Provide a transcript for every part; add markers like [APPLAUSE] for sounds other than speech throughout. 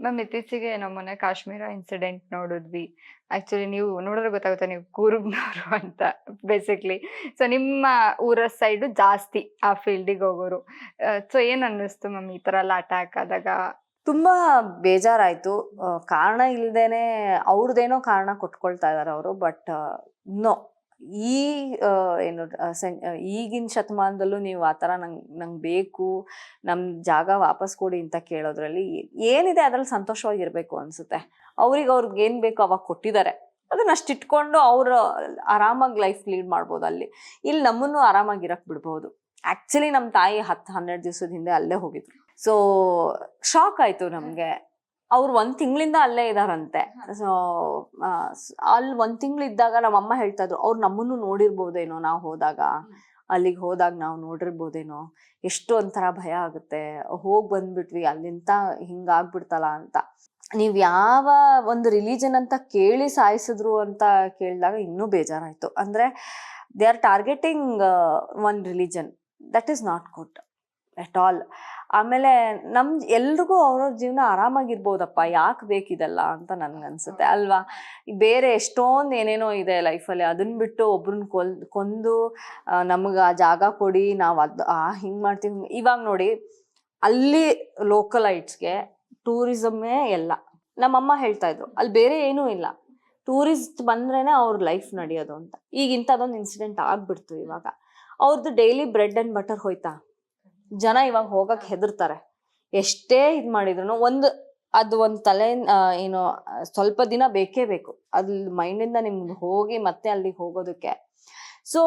Ma'am, ಇತ್ತೀಚೆಗೆ ನಮ್ಮ ಮನೆ ಕಾಶ್ಮೀರ ಇನ್ಸಿಡೆಂಟ್ ನೋಡಿದ್ವಿ. ಆಕ್ಚುಲಿ ನೀವು ನೋಡಿದ್ರೆ ಗೊತ್ತಾಗುತ್ತೆ, ನೀವು ಕೂರ್ಗ್ನವರು [LAUGHS] ಅಂತ ಬೇಸಿಕ್ಲಿ ಸೊ ನಿಮ್ಮ ಊರ ಸೈಡು ಜಾಸ್ತಿ ಆ ಫೀಲ್ಡಿಗೆ ಹೋಗೋರು. ಸೊ ಏನ್ ಅನ್ನಿಸ್ತು ಮ್ಯಾಮ್ ಈ ತರ ಎಲ್ಲ ಅಟ್ಯಾಕ್ ಆದಾಗ? ತುಂಬಾ ಬೇಜಾರಾಯ್ತು. ಕಾರಣ ಇಲ್ದೇನೆ ಅವ್ರದ್ದೇನೋ ಕಾರಣ ಕೊಟ್ಕೊಳ್ತಾ ಇದಾರೆ ಅವರು ಬಟ್ ನೋ ಈ ಏನು ಈಗಿನ ಶತಮಾನದಲ್ಲೂ ನೀವು ಆ ಥರ ನಂಗೆ ನಂಗೆ ಬೇಕು ನಮ್ಮ ಜಾಗ ವಾಪಸ್ ಕೊಡಿ ಅಂತ ಕೇಳೋದ್ರಲ್ಲಿ ಏನಿದೆ ಅದರಲ್ಲಿ ಸಂತೋಷವಾಗಿರಬೇಕು ಅನಿಸುತ್ತೆ. ಅವ್ರಿಗೆ ಅವ್ರಿಗೆ ಏನು ಬೇಕು ಅವಾಗ ಕೊಟ್ಟಿದ್ದಾರೆ. ಅದನ್ನ ಅಷ್ಟು ಇಟ್ಕೊಂಡು ಅವರು ಆರಾಮಾಗಿ ಲೈಫ್ ಲೀಡ್ ಮಾಡ್ಬೋದು ಅಲ್ಲಿ. ಇಲ್ಲಿ ನಮ್ಮನ್ನು ಆರಾಮಾಗಿರಕ್ ಬಿಡ್ಬೋದು. ಆ್ಯಕ್ಚುಲಿ ನಮ್ಮ ತಾಯಿ ಹತ್ತು ಹನ್ನೆರಡು ದಿವಸದ ಹಿಂದೆ ಅಲ್ಲೇ ಹೋಗಿದ್ರು. ಸೊ ಶಾಕ್ ಆಯಿತು ನಮ್ಗೆ. ಅವ್ರು ಒಂದ್ ತಿಂಗಳಿಂದ ಅಲ್ಲೇ ಇದಾರಂತೆ. ಸೊ ಅಲ್ಲಿ ಒಂದ್ ತಿಂಗಳು ಇದ್ದಾಗ ನಮ್ಮ ಅಮ್ಮ ಹೇಳ್ತಾ ಇದ್ರು ಅವ್ರು ನಮ್ಮನ್ನು ನೋಡಿರ್ಬೋದೇನೋ ನಾವು ಹೋದಾಗ? ಅಲ್ಲಿಗೆ ಹೋದಾಗ ನಾವು ನೋಡಿರ್ಬೋದೇನೋ? ಎಷ್ಟು ಒಂಥರ ಭಯ ಆಗುತ್ತೆ. ಹೋಗಿ ಬಂದ್ಬಿಟ್ವಿ ಅಲ್ಲಿಂದ ಹಿಂಗಾಗ್ಬಿಡ್ತಲ್ಲ ಅಂತ. ನೀವು ಯಾವ ಒಂದು ರಿಲಿಜನ್ ಅಂತ ಕೇಳಿ ಸಾಯಿಸಿದ್ರು ಅಂತ ಕೇಳಿದಾಗ ಇನ್ನೂ ಬೇಜಾರಾಯ್ತು. ಅಂದ್ರೆ they are targeting one religion. That is not good. At all ಆಮೇಲೆ ನಮ್ ಎಲ್ರಿಗೂ ಅವ್ರವ್ರ ಜೀವನ ಆರಾಮಾಗಿರ್ಬೋದಪ್ಪ ಯಾಕೆ ಬೇಕಿದಲ್ಲ ಅಂತ ನನ್ಗನ್ಸುತ್ತೆ ಅಲ್ವಾ? ಬೇರೆ ಎಷ್ಟೊಂದು ಏನೇನೋ ಇದೆ ಲೈಫಲ್ಲಿ ಅದನ್ನ ಬಿಟ್ಟು ಒಬ್ರನ್ನ ಕೊಲ್ ಕೊಂದು ನಮ್ಗೆ ಆ ಜಾಗ ಕೊಡಿ ನಾವು ಅದು ಆ ಹಿಂಗೆ ಮಾಡ್ತೀವಿ. ಇವಾಗ ನೋಡಿ ಅಲ್ಲಿ ಲೋಕಲೈಟ್ಸ್ಗೆ ಟೂರಿಸಮ್ಮೇ ಎಲ್ಲ. ನಮ್ಮಮ್ಮ ಹೇಳ್ತಾ ಇದ್ರು ಅಲ್ಲಿ ಬೇರೆ ಏನೂ ಇಲ್ಲ. ಟೂರಿಸ್ಟ್ ಬಂದ್ರೇನೆ ಅವ್ರ ಲೈಫ್ ನಡೆಯೋದು ಅಂತ. ಈಗ ಇಂಥದ್ದೊಂದು ಇನ್ಸಿಡೆಂಟ್ ಆಗ್ಬಿಡ್ತು ಇವಾಗ. ಅವ್ರದ್ದು ಡೈಲಿ ಬ್ರೆಡ್ ಅಂಡ್ ಬಟರ್ ಹೋಯ್ತಾ? ಜನ ಇವಾಗ ಹೋಗಕ್ ಹೆದರ್ತಾರೆ. ಎಷ್ಟೇ ಇದ್ ಮಾಡಿದ್ರು ಒಂದು ಅದು ಒಂದು ತಲೆ ಏನು ಸ್ವಲ್ಪ ದಿನ ಬೇಕೇ ಬೇಕು. ಅದ್ ಮೈಂಡಿಂದ ನಿಮ್ಗೆ ಹೋಗಿ ಮತ್ತೆ ಅಲ್ಲಿಗೆ ಹೋಗೋದಕ್ಕೆ. ಸೊ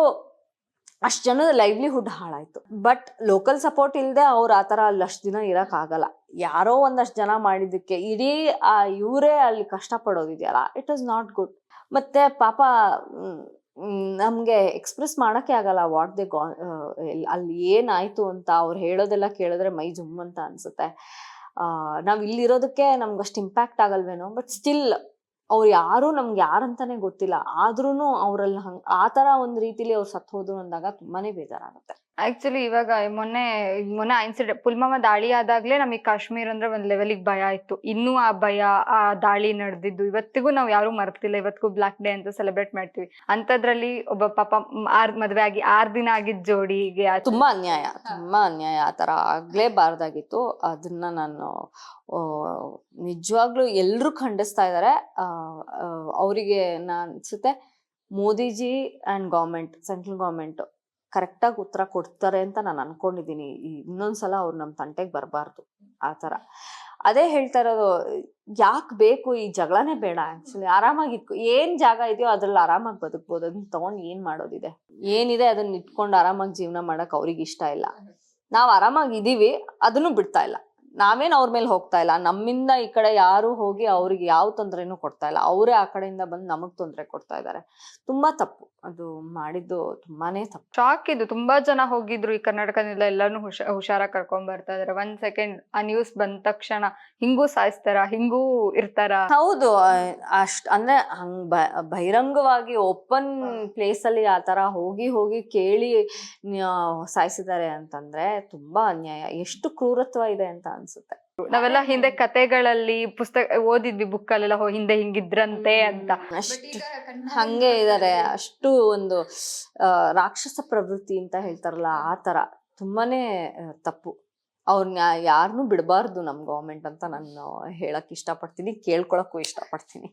ಅಷ್ಟು ಜನದ ಲೈವ್ಲಿಹುಡ್ ಹಾಳಾಯ್ತು. ಬಟ್ ಲೋಕಲ್ ಸಪೋರ್ಟ್ ಇಲ್ಲದೆ ಅವ್ರು ಆ ಥರ ಅಲ್ಲಿ ಅಷ್ಟು ದಿನ ಇರೋಕ್ಕಾಗಲ್ಲ ಆಗಲ್ಲ. ಯಾರೋ ಒಂದಷ್ಟು ಜನ ಮಾಡಿದ್ದಕ್ಕೆ ಇಡೀ ಆ ಇವರೇ ಅಲ್ಲಿ ಕಷ್ಟಪಡೋದಿದೆಯಲ್ಲ ಇಟ್ ಇಸ್ ನಾಟ್ ಗುಡ್. ಮತ್ತೆ ಪಾಪ ನಮ್ಗೆ ಎಕ್ಸ್ಪ್ರೆಸ್ ಮಾಡಕ್ಕೆ ಆಗಲ್ಲ ವಾಟ್ ದೇ ಗಾ ಅಲ್ಲಿ ಏನಾಯ್ತು ಅಂತ ಅವ್ರು ಹೇಳೋದೆಲ್ಲ ಕೇಳಿದ್ರೆ ಮೈ ಜುಮ್ ಅಂತ ಅನ್ಸುತ್ತೆ. ನಾವ್ ಇಲ್ಲಿರೋದಕ್ಕೆ ನಮ್ಗೆ ಅಷ್ಟು ಇಂಪ್ಯಾಕ್ಟ್ ಆಗಲ್ವೇನೋ ಬಟ್ ಸ್ಟಿಲ್ ಅವ್ರು ಯಾರು ನಮ್ಗೆ ಯಾರಂತಾನೆ ಗೊತ್ತಿಲ್ಲ. ಆದ್ರೂ ಅವರಲ್ಲಿ ಹಂಗ್, ಆ ತರ ಒಂದ್ ರೀತಿಲಿ ಅವ್ರು ಸತ್ ಹೋದ್ರು ಅಂದಾಗ ತುಂಬಾನೇ ಬೇಜಾರಾಗುತ್ತೆ. ಆಕ್ಚುಲಿ ಇವಾಗ ಮೊನ್ನೆ ಮೊನ್ನೆ ಇನ್ಸಿಡೆಂಟ್ ಪುಲ್ವಾಮಾ ದಾಳಿ ಆದಾಗ್ಲೇ ನಮಗೆ ಕಾಶ್ಮೀರ್ ಅಂದ್ರೆ ಒಂದ್ ಲೆವೆಲಿಗೆ ಭಯ ಇತ್ತು. ಇನ್ನೂ ಆ ಭಯ, ಆ ದಾಳಿ ನಡೆದಿದ್ದು. ಇವತ್ತಿಗೂ ನಾವು ಯಾರು ಮರ್ತಿಲ್ಲ. ಇವತ್ತಿಗೂ ಬ್ಲಾಕ್ ಡೇ ಅಂತ ಸೆಲೆಬ್ರೇಟ್ ಮಾಡ್ತೀವಿ. ಅಂತದ್ರಲ್ಲಿ ಒಬ್ಬ ಪಾಪ ಆರ್, ಮದ್ವೆ ಆಗಿ ಆರ್ ದಿನ ಆಗಿದ್ ಜೋಡಿಗೆ ತುಂಬಾ ಅನ್ಯಾಯ ತುಂಬಾ ಅನ್ಯಾಯ. ಆ ತರ ಆಗ್ಲೇಬಾರ್ದಾಗಿತ್ತು. ಅದನ್ನ ನಾನು ನಿಜವಾಗ್ಲೂ ಎಲ್ರು ಖಂಡಿಸ್ತಾ ಇದಾರೆ. ಅವರಿಗೆ ನಾನು ಅನ್ಸುತ್ತೆ Modiji and government, central government. ಕರೆಕ್ಟಾಗಿ ಉತ್ತರ ಕೊಡ್ತಾರೆ ಅಂತ ನಾನು ಅನ್ಕೊಂಡಿದ್ದೀನಿ. ಇನ್ನೊಂದ್ಸಲ ಅವ್ರು ನಮ್ಮ ತಂಟೆಗೆ ಬರಬಾರ್ದು. ಆ ಥರ. ಅದೇ ಹೇಳ್ತಾ ಇರೋದು, ಯಾಕೆ ಬೇಕು ಈ ಜಗಳನೇ ಬೇಡ ಆ್ಯಕ್ಚುಲಿ ಆರಾಮಾಗಿ ಇಟ್ಕೊ ಏನು ಜಾಗ ಇದೆಯೋ ಅದ್ರಲ್ಲಿ ಆರಾಮಾಗಿ ಬದುಕ್ಬೋದು. ಅದನ್ನ ತೊಗೊಂಡು ಏನು ಮಾಡೋದಿದೆ? ಏನಿದೆ ಅದನ್ನ ಇಟ್ಕೊಂಡು ಆರಾಮಾಗಿ ಜೀವನ ಮಾಡೋಕೆ ಅವ್ರಿಗೆ ಇಷ್ಟ ಇಲ್ಲ. ನಾವು ಆರಾಮಾಗಿ ಇದೀವಿ, ಅದನ್ನು ಬಿಡ್ತಾ ಇಲ್ಲ. ನಾವೇನ್ ಅವ್ರ ಮೇಲೆ ಹೋಗ್ತಾ ಇಲ್ಲ. ನಮ್ಮಿಂದ ಈ ಕಡೆ ಯಾರು ಹೋಗಿ ಅವ್ರಿಗೆ ಯಾವ ತೊಂದರೆನೂ ಕೊಡ್ತಾ ಇಲ್ಲ. ಅವರೇ ಆ ಕಡೆಯಿಂದ ಬಂದು ನಮಗ್ ತೊಂದರೆ ಕೊಡ್ತಾ ಇದ್ದಾರೆ ತುಂಬಾ ತಪ್ಪು. ಅದು ಮಾಡಿದ್ದು ತುಂಬಾನೇ ತಪ್ಪು. ಶಾಕ್ ಇದು. ತುಂಬಾ ಜನ ಹೋಗಿದ್ರು ಈ ಕರ್ನಾಟಕದಿಂದ ಎಲ್ಲಾನು ಹುಷ ಹುಷಾರಾಗಿ ಕರ್ಕೊಂಡ್ ಬರ್ತಾ ಇದಾರೆ. ಒಂದ್ ಸೆಕೆಂಡ್ ಆ ನ್ಯೂಸ್ ಬಂದ ತಕ್ಷಣ ಹಿಂಗೂ ಸಾಯಿಸ್ತಾರ ಹಿಂಗೂ ಇರ್ತಾರ. ಹೌದು. ಅಷ್ಟ್ ಅಂದ್ರೆ ಹಂಗ್ ಬಹಿರಂಗವಾಗಿ ಓಪನ್ ಪ್ಲೇಸ್ ಅಲ್ಲಿ ಆ ತರ ಹೋಗಿ ಹೋಗಿ ಕೇಳಿ ಸಾಯಿಸಿದ್ದಾರೆ ಅಂತಂದ್ರೆ ತುಂಬಾ ಅನ್ಯಾಯ. ಎಷ್ಟು ಕ್ರೂರತ್ವ ಇದೆ ಅಂತ ಅನ್ಸುತ್ತೆ. ನಾವೆಲ್ಲ ಹಿಂದೆ. ಕತೆಗಳಲ್ಲಿ ಪುಸ್ತಕ ಓದಿದ್ವಿ ಬುಕ್ ಅಲ್ಲೆಲ್ಲ ಹೋ ಹಿಂದೆ ಹಿಂಗಿದ್ರಂತೆ ಅಂತ. ಅಷ್ಟು ಹಂಗೆ ಇದಾರೆ. ಅಷ್ಟು ಒಂದು ಆ, ರಾಕ್ಷಸ ಪ್ರವೃತ್ತಿ ಅಂತ ಹೇಳ್ತಾರಲ್ಲ ಆ ತರ. ತುಂಬಾನೇ ತಪ್ಪು. ಅವ್ರನ್ನ ಯಾರನ್ನೂ ಬಿಡಬಾರ್ದು ನಮ್ ಗೌರ್ಮೆಂಟ್ ಅಂತ ನಾನು ಹೇಳಕ್ ಇಷ್ಟಪಡ್ತೀನಿ ಕೇಳ್ಕೊಳಕ್ಕೂ ಇಷ್ಟಪಡ್ತೀನಿ.